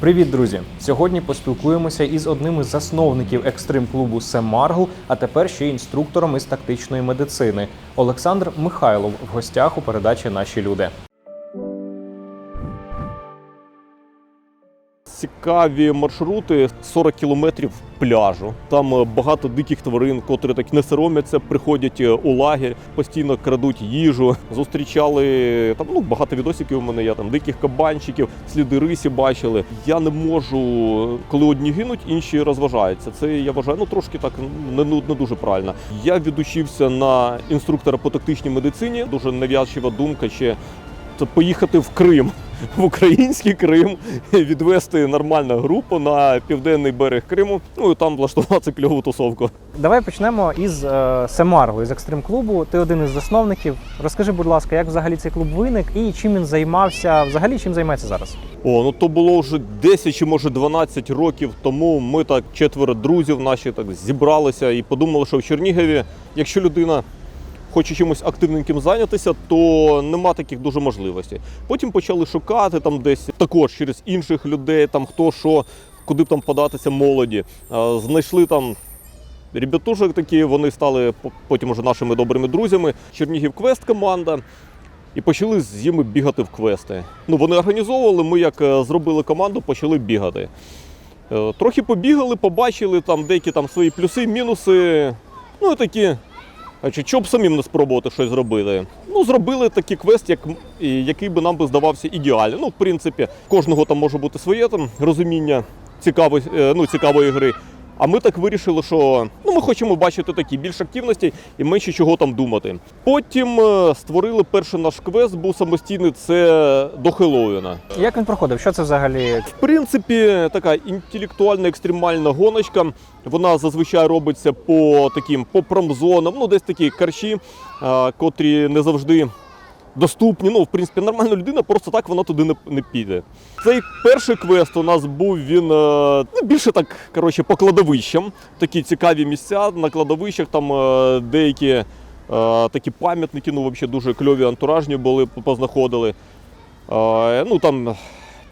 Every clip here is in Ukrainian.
Привіт, друзі! Сьогодні поспілкуємося із одним із засновників екстрим клубу Сем Маргл, а тепер ще й інструктором із тактичної медицини. Олександр Михайлов в гостях у передачі Наші люди. Цікаві маршрути 40 кілометрів пляжу. Там е, багато диких тварин, котрі так не соромляться, приходять е, у лагерь, постійно крадуть їжу. Зустрічали там ну багато відосиків у мене. Я там диких кабанчиків, сліди рисі бачили. Я не можу, коли одні гинуть, інші розважаються. Це я вважаю, ну трошки так не, ну, не дуже правильно. Я відучився на інструктора по тактичній медицині. Дуже нав'язчива думка ще це поїхати в Крим. В український Крим відвести нормальну групу на південний берег Криму. Ну і там влаштувати кльову тусовку. Давай почнемо із е, Сем із екстрим клубу. Ти один із засновників. Розкажи, будь ласка, як взагалі цей клуб виник і чим він займався? Взагалі чим займається зараз? О, ну то було вже 10 чи може 12 років тому. Ми так четверо друзів наші так зібралися і подумали, що в Чернігові, якщо людина хоче чимось активненьким зайнятися, то нема таких дуже можливостей. Потім почали шукати там десь також через інших людей, там хто що, куди б там податися молоді. Знайшли там. Ребятушок такі, вони стали потім уже нашими добрими друзями. Чернігів Квест команда. І почали з ними бігати в квести. Ну, вони організовували, ми як е, зробили команду, почали бігати. Е, Трохи побігали, побачили там деякі там свої плюси, мінуси. Ну і такі. А чи що б самим не спробувати щось зробити? Ну, зробили такий квест, як, який би нам би здавався ідеальним. Ну, в принципі, кожного там може бути своє там розуміння цікавої, е, ну, цікавої гри. А ми так вирішили, що ну, ми хочемо бачити такі більш активності і менше чого там думати. Потім е, створили перший наш квест, був самостійний, це до Хеллоуіна. Як він проходив? Що це взагалі? В принципі, така інтелектуальна екстремальна гоночка. Вона зазвичай робиться по таким по промзонам, ну десь такі карші, котрі не завжди доступні. Ну, в принципі, нормальна людина просто так вона туди не, не піде. Цей перший квест у нас був він е, ну, більше так коротше, по кладовищам. Такі цікаві місця на кладовищах, там е, деякі е, такі пам'ятники, ну взагалі дуже кльові антуражні були, познаходили. Ну там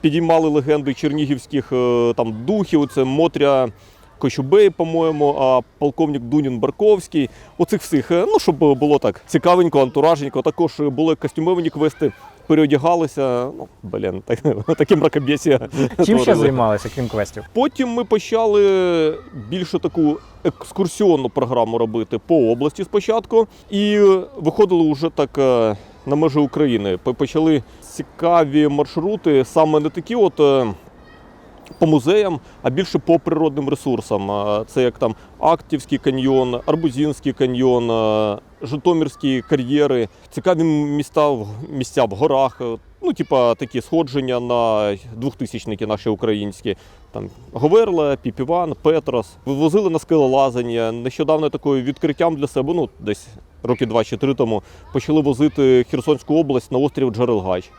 підіймали легенди чернігівських там духів. Це Мотря Кочубей, по-моєму, а полковник Дунін Барковський. Оцих всіх, е, ну щоб було так цікавенько, антуражненько. Також були костюмовані квести. Переодягалися, ну блін, так, таке мракобєсія. Чим ще займалися, крім квестів? Потім ми почали більше таку екскурсіонну програму робити по області спочатку, і виходили вже так е, на межі України. Почали цікаві маршрути, саме не такі, от. По музеям, а більше по природним ресурсам. Це як там Актівський каньйон, Арбузінський каньйон, Житомирські кар'єри, цікаві міста, в- місця в горах. е, Ну, типа такі сходження на двохтисячники наші українські. Там Говерла, Піпіван, Петрос. Вивозили на скелелазання. Нещодавно такою відкриттям для себе, ну десь роки два чи три тому, почали возити Херсонську область на острів Джарелгач.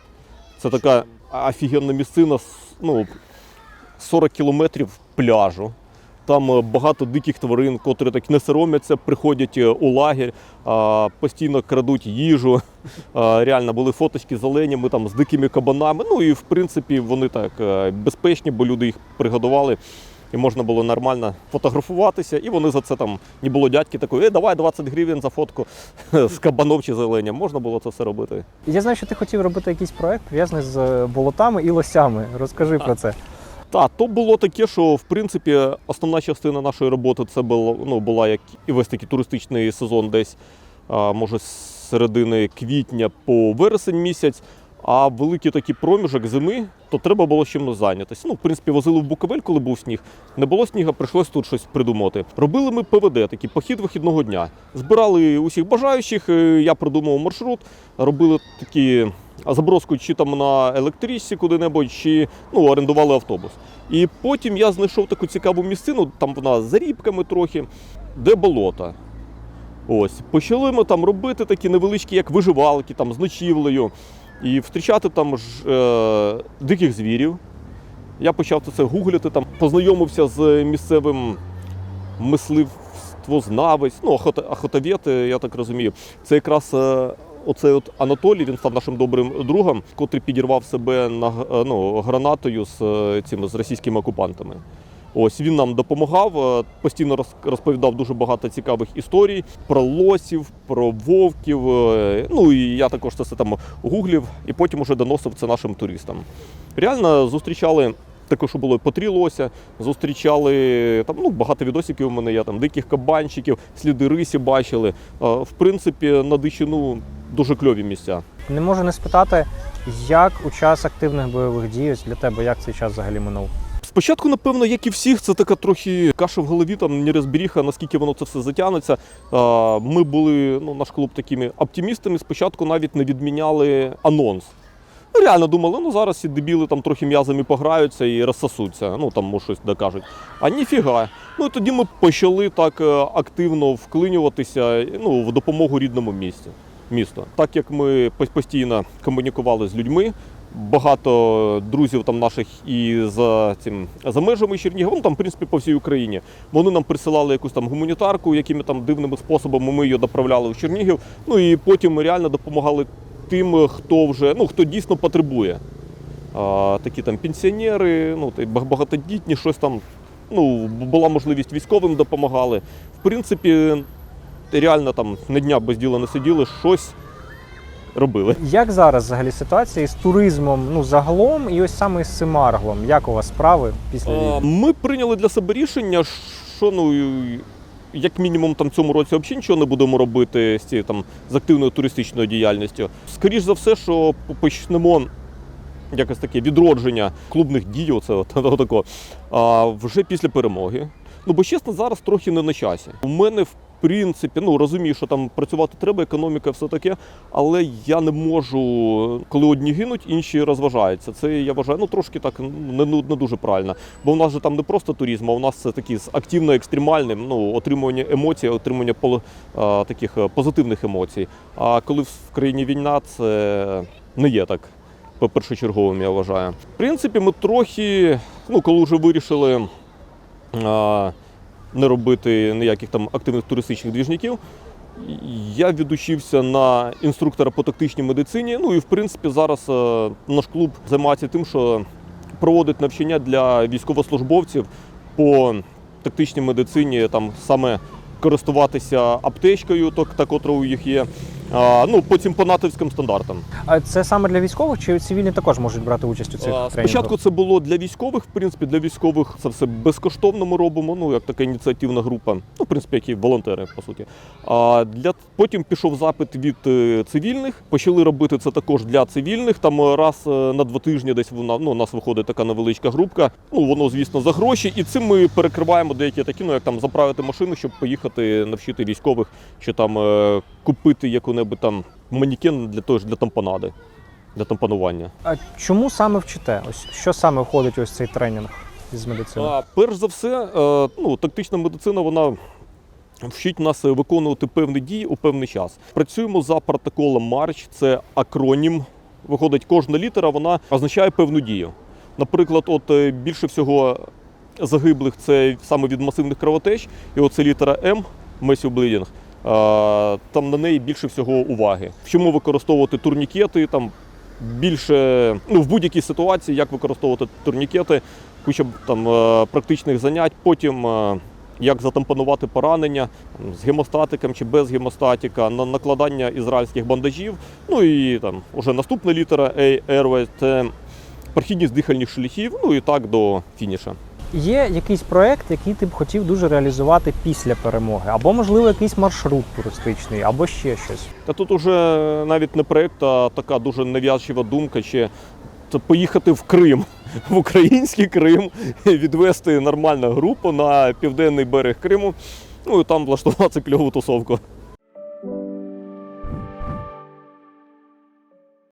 Це така офігенна місцина, ну, 40 кілометрів пляжу. Там е, багато диких тварин, котрі так не соромляться, приходять е, у лагерь, постійно крадуть їжу. Реально були фоточки з оленями, там, з дикими кабанами. Ну і в принципі вони так е, безпечні, бо люди їх пригодували. І можна було нормально фотографуватися, і вони за це там не було дядьки такої, е, давай 20 гривень за фотку з кабаном чи з оленем. Можна було це все робити. Я знаю, що ти хотів робити якийсь проект пов'язаний з болотами і лосями. Розкажи про це. Так, то було таке, що в принципі основна частина нашої роботи це було, ну, була як і весь такий туристичний сезон, десь може з середини квітня по вересень місяць. А великий такий проміжок зими, то треба було чимось зайнятися. Ну, в принципі, возили в Буковель, коли був сніг. Не було снігу, прийшлось тут щось придумати. Робили ми ПВД, такий похід вихідного дня. Збирали усіх бажаючих. е, Я придумав маршрут, робили такі заброску чи там на електричці куди-небудь, чи ну, орендували автобус. І потім я знайшов таку цікаву місцину, там вона з зарібками трохи, де болото. Ось, почали ми там робити такі невеличкі, як виживалки, там з ночівлею, і зустрічати там ж, е, диких звірів. Я почав це гуглити, там, познайомився з місцевим мисливствознавець, ну, охота, я так розумію. Це якраз е, оцей от Анатолій, він став нашим добрим другом, котрий підірвав себе на е, ну, гранатою з е, цими з російськими окупантами. Ось він нам допомагав, е, постійно розповідав дуже багато цікавих історій про лосів, про вовків. Ну і я також це все там гуглів, і потім уже доносив це нашим туристам. Реально зустрічали. Також було по три лося, зустрічали там ну багато відосиків у мене є там диких кабанчиків, сліди рисі бачили. В принципі, на дичину дуже кльові місця. Не можу не спитати, як у час активних бойових дій ось для тебе, як цей час взагалі минув? Спочатку, напевно, як і всіх, це така трохи каша в голові, там не розберіха, наскільки воно це все затягнеться. Ми були, ну, наш клуб такими оптимістами. Спочатку навіть не відміняли анонс. Ну, реально думали, ну зараз ці дебіли там трохи м'язами пограються і розсосуться, ну там може щось докажуть. А ніфіга. Ну і тоді ми почали так е, активно вклинюватися ну, в допомогу рідному місті. Місто. Так як ми постійно комунікували з людьми, багато друзів там наших і за цим за межами Чернігова, ну там в принципі по всій Україні. Вони нам присилали якусь там гуманітарку, якими там дивними способами ми її доправляли в Чернігів. Ну і потім ми реально допомагали тим, хто вже ну хто дійсно потребує. А, такі там пенсіонери, ну багатодітні, щось там. Ну, була можливість військовим допомагали. В принципі, реально там на дня без діла не сиділи, щось робили. Як зараз взагалі ситуація з туризмом ну загалом і ось саме з Семарглом? Як у вас справи після А, війни? Ми прийняли для себе рішення, що ну як мінімум там цьому році взагалі нічого не будемо робити з цією там з активною туристичною діяльністю. Скоріш за все, що почнемо. Якось таке відродження клубних дій, оце от, а, вже після перемоги. Ну бо чесно, зараз трохи не на часі. У мене в принципі, ну розумію, що там працювати треба, економіка, все таке, але я не можу, коли одні гинуть, інші розважаються. Це я вважаю, ну трошки так не, ну, не дуже правильно. Бо в нас же там не просто туризм, а у нас це такі з активно екстремальним, ну отримування емоцій, отримання а, таких е, позитивних емоцій. А коли в країні війна, це не є так. Першочерговим, я вважаю. В принципі, ми трохи, ну, коли вже вирішили а, не робити ніяких там активних туристичних двіжників, я відучився на інструктора по тактичній медицині. Ну і в принципі зараз е, наш клуб займається тим, що проводить навчання для військовослужбовців по тактичній медицині, там саме користуватися аптечкою, так, та котра у їх є. Ну, потім по натовським стандартам. А це саме для військових чи цивільні також можуть брати участь у цих тренінгах? Спочатку це було для військових. В принципі, для військових це все безкоштовно ми робимо. Ну як така ініціативна група. Ну, в принципі, які волонтери, по суті. А для потім пішов запит від е, цивільних. Почали робити це також для цивільних. Там е, раз е, на два тижні десь вона ну, у нас виходить така невеличка групка. Ну воно, звісно, за гроші. І цим ми перекриваємо деякі такі, ну як там заправити машину, щоб поїхати навчити військових, чи там купити яку-небудь там манікен для того ж для тампонади, для тампонування. А чому саме вчите? Ось що саме входить ось цей тренінг з медицини? А, перш за все, е, ну, тактична медицина вона вчить нас виконувати певні дії у певний час. Працюємо за протоколом Марч, це акронім. Виходить, кожна літера вона означає певну дію. Наприклад, от е, більше всього загиблих це саме від масивних кровотеч, і оце літера М Massive Bleeding, е, Там на неї більше всього уваги. Вчимо використовувати турнікети, там більше ну, в будь-якій ситуації, як використовувати турнікети, куча там е, практичних занять. Потім е, як затампонувати поранення з гемостатиком чи без гемостатика, на накладання ізраїльських бандажів. Ну і там уже наступна літера A, Airways – це прохідність дихальних шляхів, ну і так до фініша. Є якийсь проект, який ти б хотів дуже реалізувати після перемоги, або можливо якийсь маршрут туристичний, або ще щось. Та тут уже навіть не проєкт, а така дуже нав'язчива думка, чи поїхати в Крим, в український Крим, відвести нормальну групу на південний берег Криму, ну і там влаштувати кльову тусовку.